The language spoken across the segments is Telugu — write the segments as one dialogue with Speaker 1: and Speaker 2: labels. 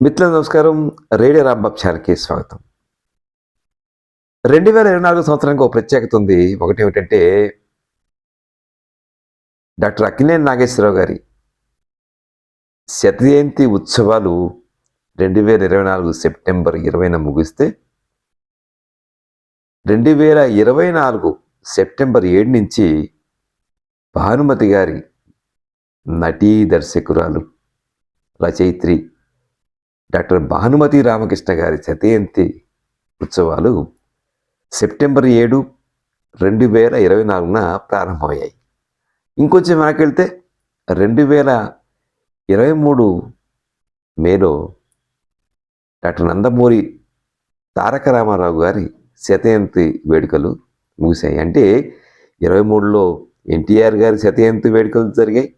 Speaker 1: మిత్రుల నమస్కారం. రేడియో రాంబాబ్ ఛానల్కి స్వాగతం. రెండు వేల ఇరవై నాలుగు సంవత్సరానికి ఒక ప్రత్యేకత ఉంది. ఒకటి ఏమిటంటే డాక్టర్ అక్కినేని నాగేశ్వరరావు గారి శత జయంతి ఉత్సవాలు రెండు వేల ఇరవై నాలుగు సెప్టెంబర్ ఇరవైన ముగిస్తే రెండు వేల ఇరవై నాలుగు సెప్టెంబర్ ఏడు నుంచి భానుమతి గారి నటీ దర్శకురాలు రచయిత్రి డాక్టర్ భానుమతి రామకృష్ణ గారి శతయంతి ఉత్సవాలు సెప్టెంబర్ ఏడు రెండు వేల ఇరవై నాలుగున ప్రారంభమయ్యాయి. ఇంకొంచెం వెనకెళ్తే రెండు వేల ఇరవై మూడు మేలో డాక్టర్ నందమూరి తారక రామారావు గారి శతయంతి వేడుకలు ముగిశాయి. అంటే ఇరవై మూడులో ఎన్టీఆర్ గారి శతయంతి వేడుకలు జరిగాయి.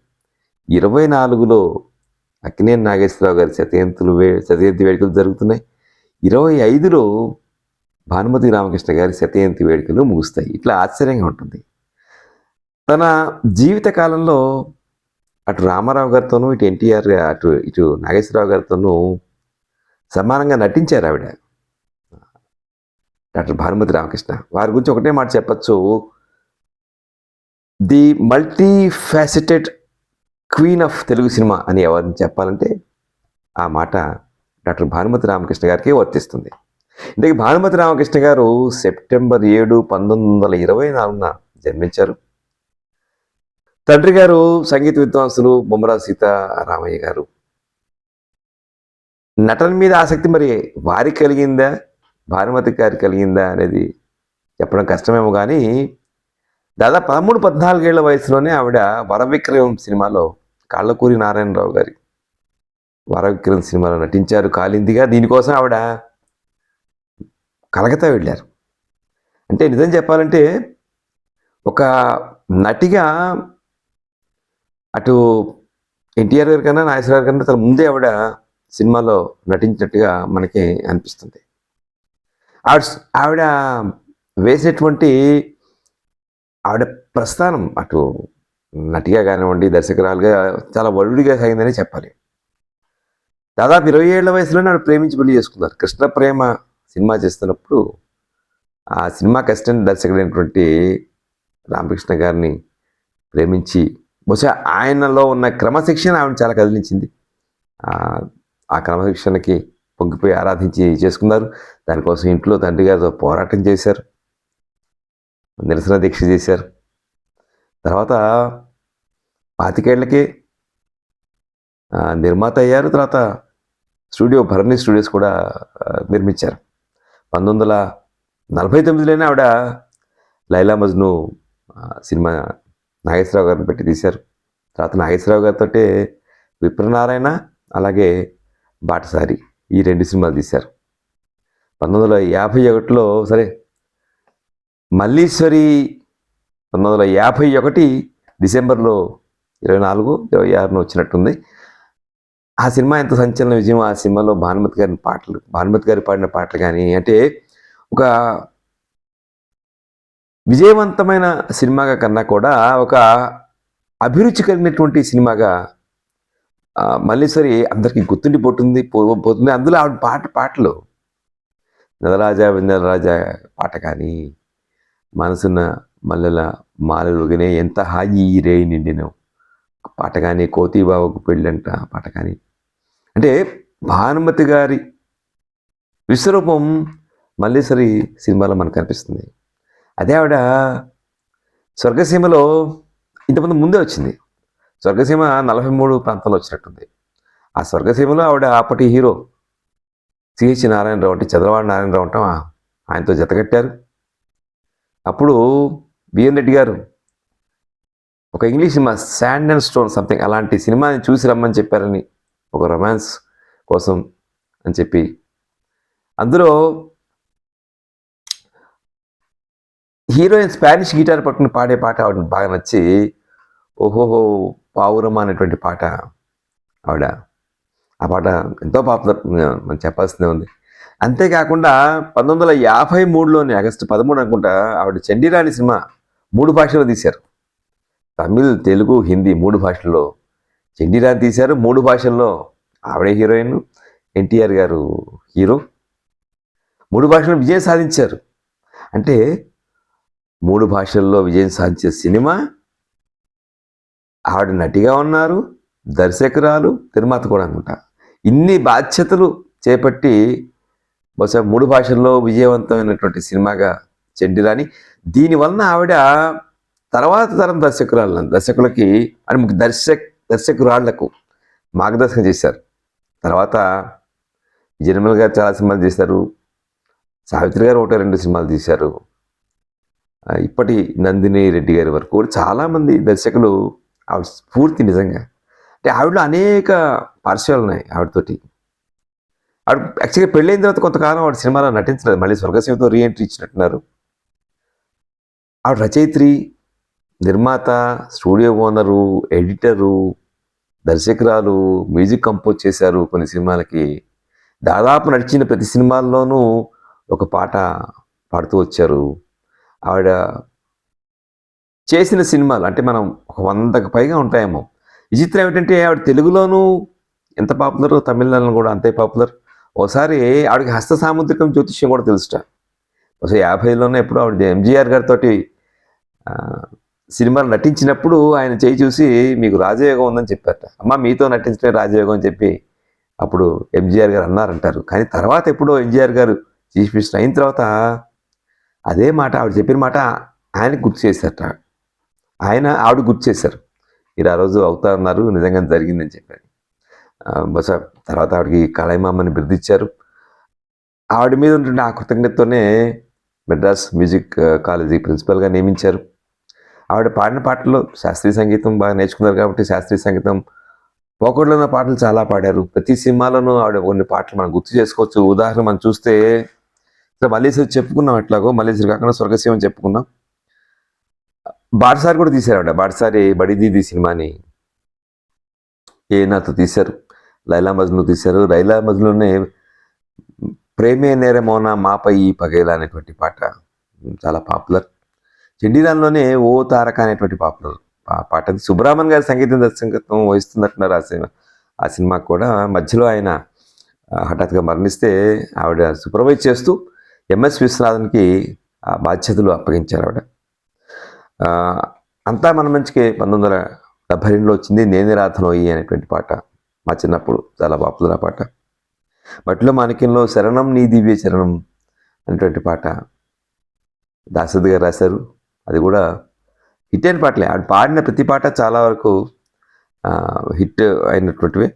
Speaker 1: ఇరవై నాలుగులో అక్కినేని నాగేశ్వరరావు గారి శతయంతులు వే శతయంతి వేడుకలు జరుగుతున్నాయి. ఇరవై ఐదులో భానుమతి రామకృష్ణ గారి శతయంతి వేడుకలు ముగుస్తాయి. ఇట్లా ఆశ్చర్యంగా ఉంటుంది. తన జీవిత కాలంలో అటు రామారావు గారితోనూ ఇటు ఎన్టీఆర్ అటు ఇటు నాగేశ్వరరావు గారితోనూ సమానంగా నటించారు ఆవిడ. డాక్టర్ భానుమతి రామకృష్ణ. వారి గురించి ఒకటే మాట చెప్పచ్చు. The multifaceted queen of Telugu cinema అని ఎవరిని చెప్పాలంటే ఆ మాట డాక్టర్ భానుమతి రామకృష్ణ గారికి వర్తిస్తుంది. ఇంతకీ భానుమతి రామకృష్ణ గారు సెప్టెంబర్ ఏడు పంతొమ్మిది వందల ఇరవై నాలుగున జన్మించారు. తండ్రి గారు సంగీత విద్వాంసులు బొమ్మరా సీతారామయ్య గారు. నటన మీద ఆసక్తి మరి వారికి కలిగిందా? భానుమతి గారికి కలిగిందా అనేది చెప్పడం కష్టమేమో కానీ దాదాపు పదమూడు పద్నాలుగేళ్ళ వయసులోనే ఆవిడ వరవిక్రయం సినిమాలో కళ్ళకూరి నారాయణరావు గారి వరవిక్రమ్ సినిమాలో నటించారు కాలిందిగా దీనికోసం ఆవిడ కలకత్తా వెళ్ళారు. అంటే నిజం చెప్పాలంటే ఒక నటిగా అటు ఎన్టీఆర్ గారి కన్నా నాగేశ్వర గారి కన్నా తన ముందే ఆవిడ సినిమాలో నటించినట్టుగా మనకి అనిపిస్తుంది. ఆవిడ ఆవిడ వేసేటువంటి ఆవిడ ప్రస్థానం అటు నటిగా కానివ్వండి దర్శకురాలుగా చాలా వరుడిగా సాగిందని చెప్పాలి. దాదాపు ఇరవై ఏళ్ళ వయసులోనే ఆవిడ ప్రేమించి పెళ్ళి చేసుకున్నారు. కృష్ణ ప్రేమ సినిమా చేస్తున్నప్పుడు ఆ సినిమా అసిస్టెంట్ దర్శకుడైనటువంటి రామకృష్ణ గారిని ప్రేమించి బహుశా ఆయనలో ఉన్న క్రమశిక్షణ ఆవిడ చాలా కదిలించింది. ఆ- ఆ క్రమశిక్షణకి పొంగిపోయి ఆరాధించి చేసుకున్నారు. దానికోసం ఇంట్లో తండ్రి గారితో పోరాటం చేశారు. నిరసన దీక్ష చేశారు. తర్వాత పాతికేళ్ళకి నిర్మాత అయ్యారు. తర్వాత స్టూడియో భరణి స్టూడియోస్ కూడా నిర్మించారు. పంతొమ్మిది వందల నలభై తొమ్మిదిలోనే ఆవిడ లైలా మజ్ను సినిమా నాగేశ్వరరావు గారిని పెట్టి తీశారు. తర్వాత నాగేశ్వరరావు గారితో విప్రనారాయణ అలాగే బాటసారి ఈ రెండు సినిమాలు తీశారు. పంతొమ్మిది వందల యాభై ఒకటిలో సరే మల్లీశ్వరి పంతొమ్మిది వందల యాభై ఒకటి డిసెంబర్లో ఇరవై నాలుగు ఇరవై ఆరున వచ్చినట్టుంది. ఆ సినిమా ఎంత సంచలన విజయం? ఆ సినిమాలో భానుమతి గారి పాటలు భానుమతి గారి పాడిన పాటలు కానీ అంటే ఒక విజయవంతమైన సినిమాగా కన్నా కూడా ఒక అభిరుచి కలిగినటువంటి సినిమాగా మల్లేశ్వరి అందరికీ గుర్తుండిపోతుంది పో- పోతుంది. అందులో ఆవిడ పాట పాటలు నదరాజా విందరాజా పాట కానీ మనసున్న మల్లెల మాలలుగానే ఎంత హాయి రే నిండిన. పాట కానీ కోతి పెళ్ళంట పాట కానీ అంటే భానుమతి గారి విశ్వరూపం మల్లేశ్వరి సినిమాలో మనకు కనిపిస్తుంది. అదే ఆవిడ స్వర్గసీమలో ఇంతకుముందు ముందే వచ్చింది. స్వర్గసీమ నలభై మూడు ప్రాంతాల్లో వచ్చినట్టుంది. ఆ స్వర్గసీమలో ఆవిడ అప్పటి హీరో సిహెచ్ నారాయణరావు అంటే చంద్రబాబు నారాయణరావు అంటాం. ఆయనతో జతకట్టారు అప్పుడు బిఎన్ రెడ్డి గారు ఒక English cinema sand and stone something అలాంటి సినిమాని చూసి రమ్మని చెప్పారని ఒక రొమాన్స్ కోసం అని చెప్పి. అందులో హీరోయిన్ స్పానిష్ గిటార్ పట్టుకుని పాడే పాట ఆవిడ బాగా నచ్చి ఓహోహో పావురమ్మ అనేటువంటి పాట ఆవిడ. ఆ పాట ఎంతో పాపులర్ మనం చెప్పాల్సిందే ఉంది. అంతేకాకుండా పంతొమ్మిది వందల యాభై మూడులోని ఆగస్టు పదమూడు అనుకుంటా ఆవిడ చండీరాణి సినిమా మూడు భాషల్లో తీశారు. తమిళ్ తెలుగు హిందీ మూడు భాషల్లో చండీరాణి తీశారు. మూడు భాషల్లో ఆవిడే హీరోయిన్ ఎన్టీఆర్ గారు హీరో. మూడు భాషల్లో విజయం సాధించారు. అంటే మూడు భాషల్లో విజయం సాధించే సినిమా ఆవిడ నటిగా ఉన్నారు దర్శకురాలు నిర్మాత కూడా అనుకుంటా ఇన్ని బాధ్యతలు చేపట్టి బహుశా మూడు భాషల్లో విజయవంతమైనటువంటి సినిమాగా చెడ్డిరాని దీనివలన ఆవిడ తర్వాత తరం దర్శకురాలు దర్శకులకి అని ముఖ్య దర్శక దర్శకురాళ్ళకు మార్గదర్శకం చేశారు. తర్వాత విజయనిర్మల్ గారు చాలా సినిమాలు చేశారు సావిత్రి గారు ఒకటో రెండు సినిమాలు తీశారు. ఇప్పటి నందిని రెడ్డి గారి వరకు కూడా చాలామంది దర్శకులు ఆవిడ స్ఫూర్తి నిజంగా. అంటే ఆవిడలో అనేక పార్శ్వాలు ఉన్నాయి ఆవిడతోటి. ఆవిడ యాక్చువల్గా పెళ్ళైన తర్వాత కొంతకాలం ఆవిడ సినిమాలో నటించలేదు. మళ్ళీ స్వర్గసీమతో రీఎంట్రీ ఇచ్చినట్టున్నారు. ఆవిడ రచయిత్రి నిర్మాత స్టూడియో ఓనరు ఎడిటరు దర్శకురాలు మ్యూజిక్ కంపోజ్ చేశారు కొన్ని సినిమాలకి. దాదాపు నడిచిన ప్రతి సినిమాల్లోనూ ఒక పాట పాడుతూ వచ్చారు. ఆవిడ చేసిన సినిమాలు అంటే మనం ఒక వందకు పైగా ఉంటాయేమో. విచిత్రం ఏమిటంటే ఆవిడ తెలుగులోనూ ఎంత పాపులర్ తమిళనాడులో కూడా అంతే పాపులర్. ఒకసారి ఆవిడకి హస్త సాముద్రికం జ్యోతిష్యం కూడా తెలుసుట. ఒకసారి యాభైలోనే ఎప్పుడు ఆవిడ ఎంజీఆర్ గారితో సినిమాలు నటించినప్పుడు ఆయన చేయి చూసి మీకు రాజయోగం ఉందని చెప్పారట. అమ్మ మీతో నటించడమే రాజయోగం అని చెప్పి అప్పుడు ఎంజీఆర్ గారు అన్నారంటారు. కానీ తర్వాత ఎప్పుడో ఎంజీఆర్ గారు చీఫ్ మినిస్టర్ అయిన తర్వాత అదే మాట ఆవిడ చెప్పిన మాట ఆయన గుర్తు చేశారట. ఆయన ఆవిడ గుర్తు చేశారు. మీరు ఆ రోజు అవుతా ఉన్నారు నిజంగా జరిగిందని చెప్పారు. ఆ, బహుశా తర్వాత ఆవిడకి కళాయిమామని బిరుదిచ్చారు. ఆవిడ మీద ఉంటుండే ఆ కృతజ్ఞతతోనే మెడ్రాస్ మ్యూజిక్ కాలేజీ ప్రిన్సిపల్గా నియమించారు. ఆవిడ పాడిన పాటల్లో శాస్త్రీయ సంగీతం బాగా నేర్చుకున్నారు కాబట్టి శాస్త్రీయ సంగీతం పోకడలో ఉన్న పాటలు చాలా పాడారు. ప్రతి సినిమాలోనూ ఆవిడ కొన్ని పాటలు మనం గుర్తు చేసుకోవచ్చు. ఉదాహరణ మనం చూస్తే మల్లేశ్వరి చెప్పుకున్నాం ఎట్లాగో మల్లేశ్వరి కాకుండా స్వర్గసీమ చెప్పుకున్నాం. బాటసారి కూడా తీశారు ఆవిడ. బాటసారి బడిదీది సినిమాని. ఏ నాతో తీశారు? లైలా మజ్ను తీశారు. లైలా మజ్నులోనే ప్రేమే నేరమోనా మాపై ఈ పగేలా అనేటువంటి పాట చాలా పాపులర్. చెండిరాన్లోనే ఓ తారక అనేటువంటి పాపులర్. పాట అది గారి సంగీతం దర్శకత్వం వహిస్తున్నట్టున్నారు ఆ సినిమా ఆ సినిమాకి కూడా. మధ్యలో ఆయన హఠాత్తుగా మరణిస్తే ఆవిడ సూపర్వైజ్ చేస్తూ ఎంఎస్ విశ్వనాథన్కి ఆ బాధ్యతలు అప్పగించారు ఆవిడ. అంతా మన మంచికి పంతొమ్మిది వందల డెబ్బై రెండులో వచ్చింది నేనే రాధనోయి అనేటువంటి పాట మా చిన్నప్పుడు చాలా పాపులర్ ఆ పాట. మట్టిలో మాణిక్యంలో శరణం నీ దివ్య చరణం అనేటువంటి పాట దాసద్ గారు రాశారు. అది కూడా హిట్ అయిన పాటలే. ఆవిడ పాడిన ప్రతి పాట చాలా వరకు హిట్ అయినటువంటివి.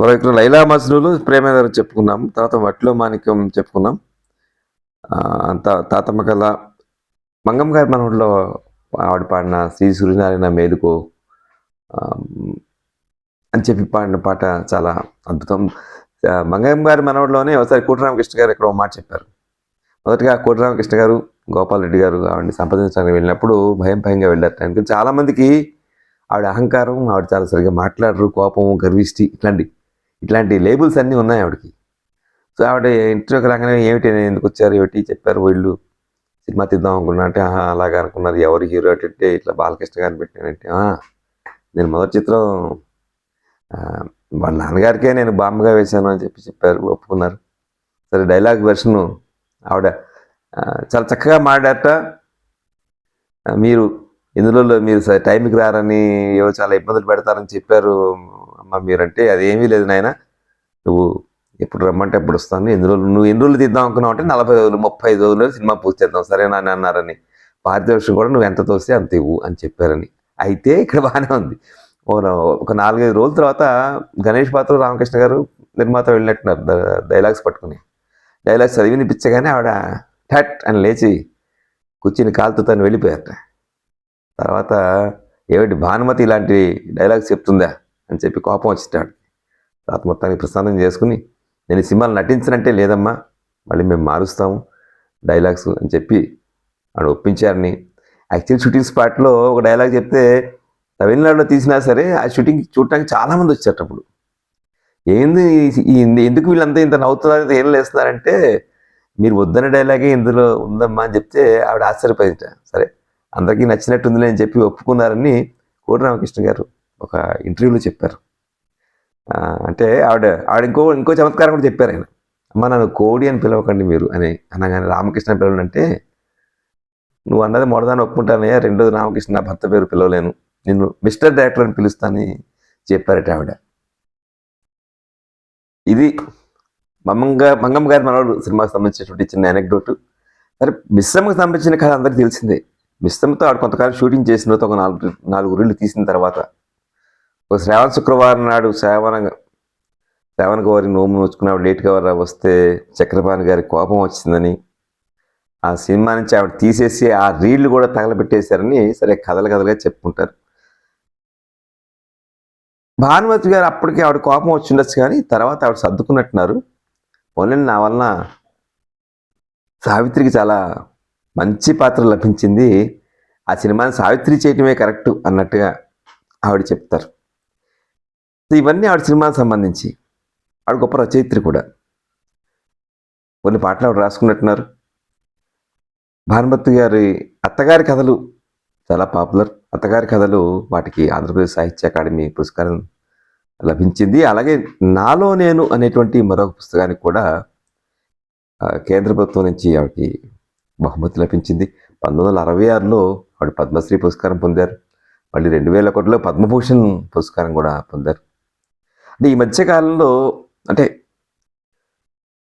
Speaker 1: మరొక లైలా మజ్నులు ప్రేమేదారు చెప్పుకున్నాం. తర్వాత వట్లో మాణిక్యం చెప్పుకున్నాం. అంత తాతమ్మ కళ. మంగమ్మ గారి మనవుడిలో ఆవిడ పాడిన శ్రీ సూర్యనారాయణ మేలుకో అని చెప్పి పాడిన పాట చాలా అద్భుతం. మంగం గారి మనవడిలోనే ఒకసారి కోటిరామకృష్ణ గారు ఇక్కడ మాట చెప్పారు. మొదటగా కోటిరామకృష్ణ గారు గోపాల్ రెడ్డి గారు ఆవిడని సంప్రదించడానికి వెళ్ళినప్పుడు భయం భయంగా వెళ్ళారు. ఎందుకంటే చాలామందికి ఆవిడ అహంకారం ఆవిడ చాలా సరిగ్గా మాట్లాడరు కోపం గర్విష్టి ఇట్లాంటి ఇట్లాంటి లేబుల్స్ అన్నీ ఉన్నాయి ఆవిడకి. సో ఆవిడ ఇంటర్వ్యూకి రాగానే ఏమిటి ఎందుకు వచ్చారు ఏమిటి చెప్పారు వీళ్ళు సినిమా తీద్దాం అనుకున్నా అంటే ఆహా అలాగా అనుకున్నారు. ఎవరు హీరో అంటే ఇట్లా బాలకృష్ణ గారిని పెట్టానంటే నేను మొదటి చిత్రం వాళ్ళ నాన్నగారికే నేను బామ్మగా వేశాను అని చెప్పి చెప్పారు ఒప్పుకున్నారు. సరే డైలాగ్ వెర్షన్ ఆవిడ చాలా చక్కగా మాట్లాడట. మీరు ఇందులో మీరు టైంకి రారని ఏవో చాలా ఇబ్బందులు పెడతారని చెప్పారు అమ్మ మీరంటే అదేమీ లేదు నాయన. నువ్వు ఎప్పుడు రమ్మంటే ఎప్పుడు వస్తాను. ఎన్ని రోజులు నువ్వు ఎన్ని రోజులు తీద్దాం అనుకున్నావు అంటే నలభై రోజులు ముప్పై ఐదు రోజులు సినిమా పూర్తి చేద్దాం సరే అని అన్నారని. పారితోషం కూడా నువ్వు ఎంత తోస్తే అంత ఇవ్వు అని చెప్పారని. అయితే ఇక్కడ బాగానే ఉంది. ఒక నాలుగైదు రోజుల తర్వాత గణేష్ పాత్ర రామకృష్ణ గారు నిర్మాత వెళ్ళినట్టున్నారు. డైలాగ్స్ పట్టుకుని. డైలాగ్స్ చదివి వినిపించగానే ఆవిడ ఠట్ అని లేచి కూర్చుని కాలుతో తను వెళ్ళిపోయారట. తర్వాత ఏమిటి భానుమతి ఇలాంటి డైలాగ్స్ చెప్తుందా అని చెప్పి కోపం వచ్చిటాడు తర్వాత మొత్తానికి ప్రశాంతం చేసుకుని నేను సినిమాలు నటించనంటే లేదమ్మా మళ్ళీ మేము మారుస్తాము డైలాగ్స్ అని చెప్పి ఆడు ఒప్పించారని. యాక్చువల్ షూటింగ్ స్పాట్లో ఒక డైలాగ్ చెప్తే తమిళనాడులో తీసినా సరే ఆ షూటింగ్ చూడటానికి చాలామంది వచ్చారు అప్పుడు. ఏంది ఎందుకు వీళ్ళంతా ఇంత నవ్వుతున్నారు ఏం లేస్తున్నారంటే మీరు వద్దన్న డైలాగే ఇందులో ఉందమ్మా అని చెప్తే ఆవిడ ఆశ్చర్యపోయింట సరే అందరికీ నచ్చినట్టుందిలే అని చెప్పి ఒప్పుకున్నారని కోటి రామకృష్ణ గారు ఒక ఇంటర్వ్యూలో చెప్పారు. అంటే ఆవిడ ఆవిడ ఇంకో ఇంకో చమత్కారం కూడా చెప్పారు ఆయన. అమ్మ నన్ను కోడి అని పిలవకండి మీరు అని అనగానే రామకృష్ణ పిలవనంటే నువ్వు అన్నది మొదదాన్ని ఒప్పుకుంటానయ్యా రెండోది రామకృష్ణ నా భర్త పేరు పిలవలేను నిన్ను మిస్టర్ డైరెక్టర్ అని పిలుస్తానని చెప్పారట ఆవిడ. ఇది మమ్మంగ మంగమ్మ గారి మనవాడు సినిమాకి సంబంధించినటువంటి చిన్న అనెక్డోట్ సరే మిశ్రమకు సంబంధించిన కథ అందరికీ తెలిసిందే. మిశ్రమతో ఆవిడ కొంతకాలం షూటింగ్ చేసిన ఒక నాలుగు నాలుగు రీళ్ళు తీసిన తర్వాత ఒక శ్రావణ శుక్రవారం నాడు శ్రావణ శ్రావణ గౌరి నోము నోచుకుని ఆవిడ లేట్గా రా వస్తే చక్రపాణి గారి కోపం వచ్చిందని ఆ సినిమా నుంచి ఆవిడ తీసేసి ఆ రీళ్ళు కూడా తగలబెట్టేశారని సరే కథలు కథలుగా చెప్పుకుంటారు. భానుమతి గారు అప్పటికి ఆవిడ కోపం వచ్చిండొచ్చు కానీ తర్వాత ఆవిడ సర్దుకున్నట్టున్నారు. ఓన్లీ నా వలన సావిత్రికి చాలా మంచి పాత్ర లభించింది. ఆ సినిమాని సావిత్రి చేయటమే కరెక్ట్ అన్నట్టుగా ఆవిడ చెప్తారు. ఇవన్నీ ఆవిడ సినిమాకి సంబంధించి. ఆవిడ గొప్ప రచయిత్రి కూడా. కొన్ని పాటలు ఆవిడ రాసుకున్నట్టున్నారు. భానుమతి గారి అత్తగారి కథలు చాలా పాపులర్ అత్తగారి కథలు వాటికి ఆంధ్రప్రదేశ్ సాహిత్య అకాడమీ పురస్కారం లభించింది. అలాగే నాలో నేను అనేటువంటి మరొక పుస్తకానికి కూడా కేంద్ర ప్రభుత్వం నుంచి ఆవిడకి బహుమతి లభించింది. పంతొమ్మిది వందల అరవై ఆరులో ఆవిడ పద్మశ్రీ పురస్కారం పొందారు. మళ్ళీ రెండు వేల ఒకటిలో పద్మభూషణ్ పురస్కారం కూడా పొందారు. అంటే ఈ మధ్యకాలంలో అంటే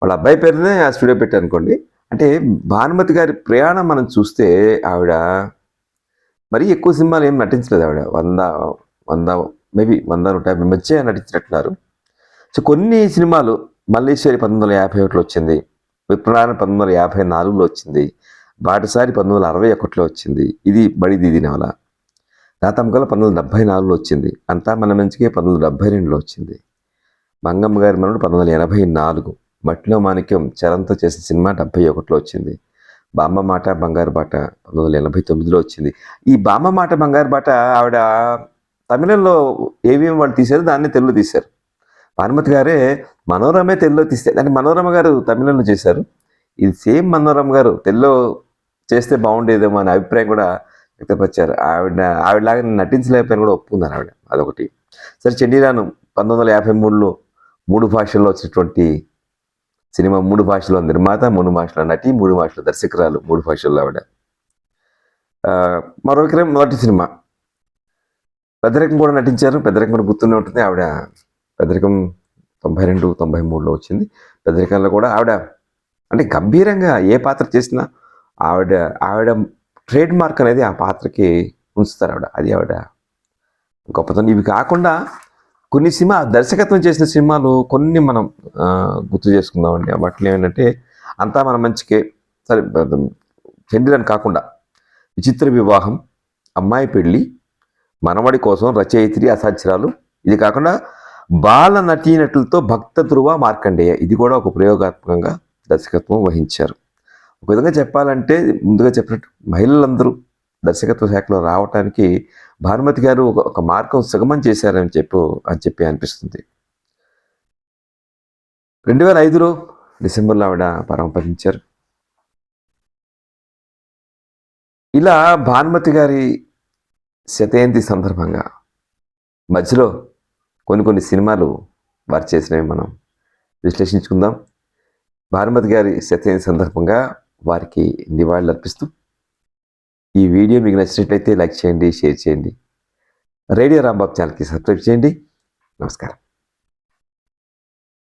Speaker 1: వాళ్ళ అబ్బాయి పేరునే ఆ స్టూడియో పెట్టారు అనుకోండి అంటే భానుమతి గారి ప్రయాణం మనం చూస్తే ఆవిడ మరీ ఎక్కువ సినిమాలు ఏం నటించలేదు ఆవిడ. వంద వంద మేబీ వంద నూట యాభై మధ్య నటించినట్టున్నారు. సో కొన్ని సినిమాలు మల్లేశ్వరి పంతొమ్మిది వందల యాభై ఒకటిలో వచ్చింది విప్రనారాయణ పంతొమ్మిది వందల యాభై నాలుగులో వచ్చింది బాటసారి పంతొమ్మిది వందల అరవై ఒకటిలో వచ్చింది ఇది బడి దీది నవల. రాతమ్మకల పంతొమ్మిది వందల డెబ్బై నాలుగులో వచ్చింది అంతా మన మంచిగా పంతొమ్మిది వందల డెబ్బై రెండులో వచ్చింది. మంగమ్మ గారి మనుడు పంతొమ్మిది వందల ఎనభై నాలుగు మట్టిలో మాణిక్యం చరణ్తో చేసిన సినిమా డెబ్బై ఒకటిలో వచ్చింది. బామ్మ మాట బంగారు బాట పంతొమ్మిది వందల ఎనభై తొమ్మిదిలో వచ్చింది. ఈ బామ్మ మాట బంగారు బాట ఆవిడ తమిళంలో ఏమేమి వాళ్ళు తీశారు దాన్ని తెలుగులో తీశారు. భానుమతి గారే మనోరమే తెలుగులో తీస్తే దాన్ని మనోరమ గారు తమిళంలో చేశారు. ఇది సేమ్ మనోరమ గారు తెలుగులో చేస్తే బాగుండేదేమో అనే అభిప్రాయం కూడా వ్యక్తపరిచారు. ఆవిడ ఆవిడలాగా నటించలేకపోయినా కూడా ఒప్పుకున్నారు ఆవిడ. అదొకటి. సరే చెండీరాను పంతొమ్మిది వందల యాభై మూడులో మూడు భాషల్లో వచ్చినటువంటి సినిమా మూడు భాషల్లో నిర్మాత మూడు భాషలో నటి మూడు భాషలో దర్శకురాలు మూడు భాషల్లో ఆవిడ. మరో విక్రమ్ మొదటి సినిమా. పెద్దరికం కూడా నటించారు. పెద్దరికం కూడా గుర్తునే ఉంటుంది. ఆవిడ పెద్దరికం తొంభై రెండు తొంభై మూడులో వచ్చింది. పెద్దరికంలో కూడా ఆవిడ అంటే గంభీరంగా ఏ పాత్ర చేసినా ఆవిడ ఆవిడ ట్రేడ్ మార్క్ అనేది ఆ పాత్రకి ఉంచుతారు ఆవిడ. అది ఆవిడ గొప్పతనం. ఇవి కాకుండా కొన్ని సినిమా దర్శకత్వం చేసిన సినిమాలు కొన్ని మనం గుర్తు చేసుకుందామండి. వాటిలో ఏంటంటే అంతా మన మంచికే సరే చంద్రని కాకుండా విచిత్ర వివాహం అమ్మాయి పెళ్ళి మనవడి కోసం రచయిత్రి అసాధ్యరాలు. ఇది కాకుండా బాల నటీనటులతో భక్త ధృవ మార్కండేయ. ఇది కూడా ఒక ప్రయోగాత్మకంగా దర్శకత్వం వహించారు. ఒక విధంగా చెప్పాలంటే ముందుగా చెప్పినట్టు మహిళలందరూ దర్శకత్వ శాఖలో రావటానికి భానుమతి గారు ఒక మార్గం సుగమం చేశారని చెప్పు అని చెప్పి అనిపిస్తుంది. రెండు వేల ఐదులో డిసెంబర్లో ఆవిడ పరమపదించారు ఇలా భానుమతి గారి శతయంతి సందర్భంగా మధ్యలో కొన్ని కొన్ని సినిమాలు వారు చేసినవి మనం విశ్లేషించుకుందాం. భానుమతి గారి శతయంతి సందర్భంగా వారికి నివాళులు అర్పిస్తూ ఈ వీడియో మీకు నచ్చినట్లయితే లైక్ చేయండి షేర్ చేయండి. రేడియో రాంబాబు ఛానల్కి సబ్స్క్రైబ్ చేయండి. నమస్కారం.